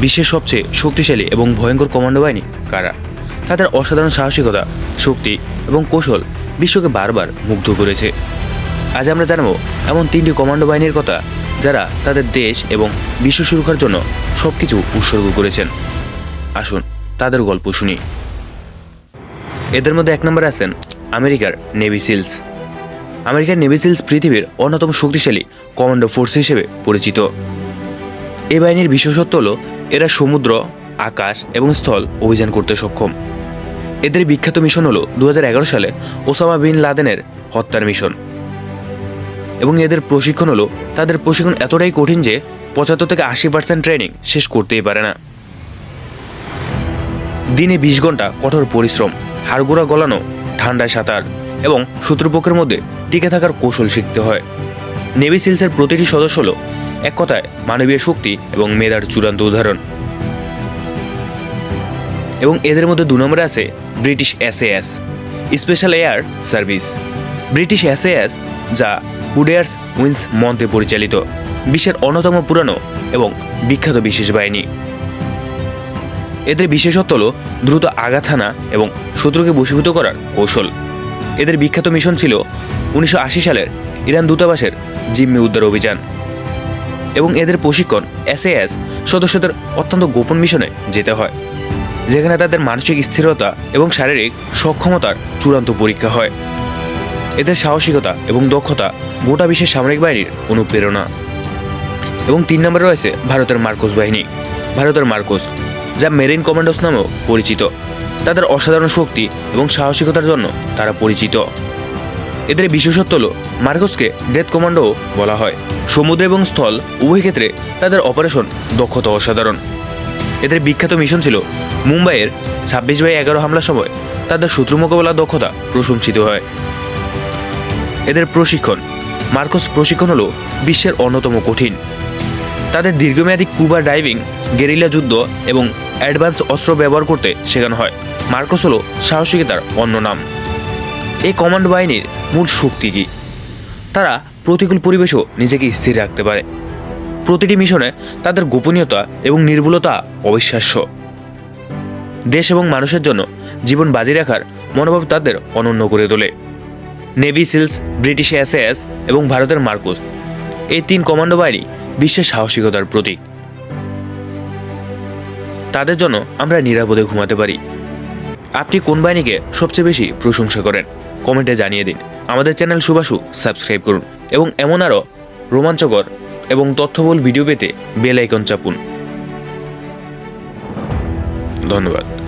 বিশ্বের সবচেয়ে শক্তিশালী এবং ভয়ঙ্কর কমান্ডো বাহিনী কারা? তাদের অসাধারণ সাহসিকতা, শক্তি এবং কৌশল বিশ্বকে বারবার মুগ্ধ করেছে। আজ আমরা জানাব এমন তিনটি কমান্ডো বাহিনীর কথা যারা তাদের দেশ এবং বিশ্ব সুরক্ষার জন্য সব কিছু উৎসর্গ করেছেন। আসুন তাদের গল্প শুনি। এদের মধ্যে এক নম্বরে আছেন আমেরিকার নেভি সিলস। আমেরিকার নেভি সিলস পৃথিবীর অন্যতম শক্তিশালী কমান্ডো ফোর্স হিসেবে পরিচিত। এই বাহিনীর বিশেষত্ব হল এরা সমুদ্র, আকাশ এবং স্থল অভিযান করতে সক্ষম। এদের বিখ্যাত মিশন হলো দু হাজার এগারো সালে ওসামা বিন লাদেনের হত্যার মিশন। এবং এদের প্রশিক্ষণ হলো তাদের প্রশিক্ষণ এতটাই কঠিন যে পঁচাত্তর থেকে আশি পার্সেন্ট ট্রেনিং শেষ করতেই পারে না। দিনে বিশ ঘণ্টা কঠোর পরিশ্রম, হাড়গোড়া গলানো, ঠান্ডায় সাঁতার এবং শত্রুপক্ষের মধ্যে টিকে থাকার কৌশল শিখতে হয়। নেভি সিলসের প্রতিটি সদস্য হল এক কথায় মানবীয় শক্তি এবং মেধার চূড়ান্ত উদাহরণ। এবং এদের মধ্যে দু নম্বরে আছে British SAS, special air service. British SAS, যা উডেয়ার্স উইন্স মন্ত্রে পরিচালিত, বিশ্বের অন্যতম পুরানো এবং বিখ্যাত বিশেষ বাহিনী। এদের বিশেষত্ব হল দ্রুত আঘাত হানা এবং শত্রুকে বশীভূত করার কৌশল। এদের বিখ্যাত মিশন ছিল উনিশশো আশি সালের ইরান দূতাবাসের জিম্মি উদ্ধার অভিযান। এবং এদের প্রশিক্ষণ এসএএস সদস্যদের অত্যন্ত গোপন মিশনে যেতে হয়, যেখানে তাদের মানসিক স্থিরতা এবং শারীরিক সক্ষমতার চূড়ান্ত পরীক্ষা হয়। এদের সাহসিকতা এবং দক্ষতা গোটা বিশ্বের সামরিক বাহিনীর অনুপ্রেরণা। এবং তিন নম্বরে রয়েছে ভারতের মার্কোস বাহিনী, ভারতের মার্কোস, যা মেরিন কমান্ডোস নামেও পরিচিত। তাদের অসাধারণ শক্তি এবং সাহসিকতার জন্য তারা পরিচিত। এদের বিশেষত্ব হল, মার্কোসকে ডেথ কমান্ডো বলা হয়। সমুদ্র এবং স্থল, উভয় ক্ষেত্রে তাদের অপারেশন দক্ষতা অসাধারণ। এদের বিখ্যাত মিশন ছিল মুম্বাইয়ের ছাব্বিশ বাই এগারো হামলার সময় তাদের শত্রু মোকাবেলার দক্ষতা প্রশংসিত হয়। এদের প্রশিক্ষণ, মার্কোস প্রশিক্ষণ হল বিশ্বের অন্যতম কঠিন। তাদের দীর্ঘমেয়াদী কুবা ডাইভিং, গেরিলা যুদ্ধ এবং অ্যাডভান্স অস্ত্র ব্যবহার করতে শেখানো হয়। মার্কোস হল সাহসিকতার অন্য নাম। এই কমান্ড বাহিনীর মূল শক্তি কী? তারা প্রতিকূল পরিবেশও নিজেকে স্থির রাখতে পারে। প্রতিটি মিশনে তাদের গোপনীয়তা এবং নির্ভুলতা অবিশ্বাস্য। দেশ এবং মানুষের জন্য জীবন বাজি রাখার মনোভাব তাদের অনন্য করে তোলে। নেভি সিলস, ব্রিটিশ এসএস এবং ভারতের মার্কোস এই তিন কমান্ডো বাহিনী বিশ্বের সাহসিকতার প্রতীক। তাদের জন্য আমরা নিরাপদে ঘুমাতে পারি। আপনি কোন বাহিনীকে সবচেয়ে বেশি প্রশংসা করেন? কমেন্টে জানিয়ে দিন। আমাদের চ্যানেল সুবাসু সাবস্ক্রাইব করুন এবং এমন আরও রোমাঞ্চকর এবং তথ্যবল ভিডিও পেতে বেল আইকন চাপুন। ধন্যবাদ।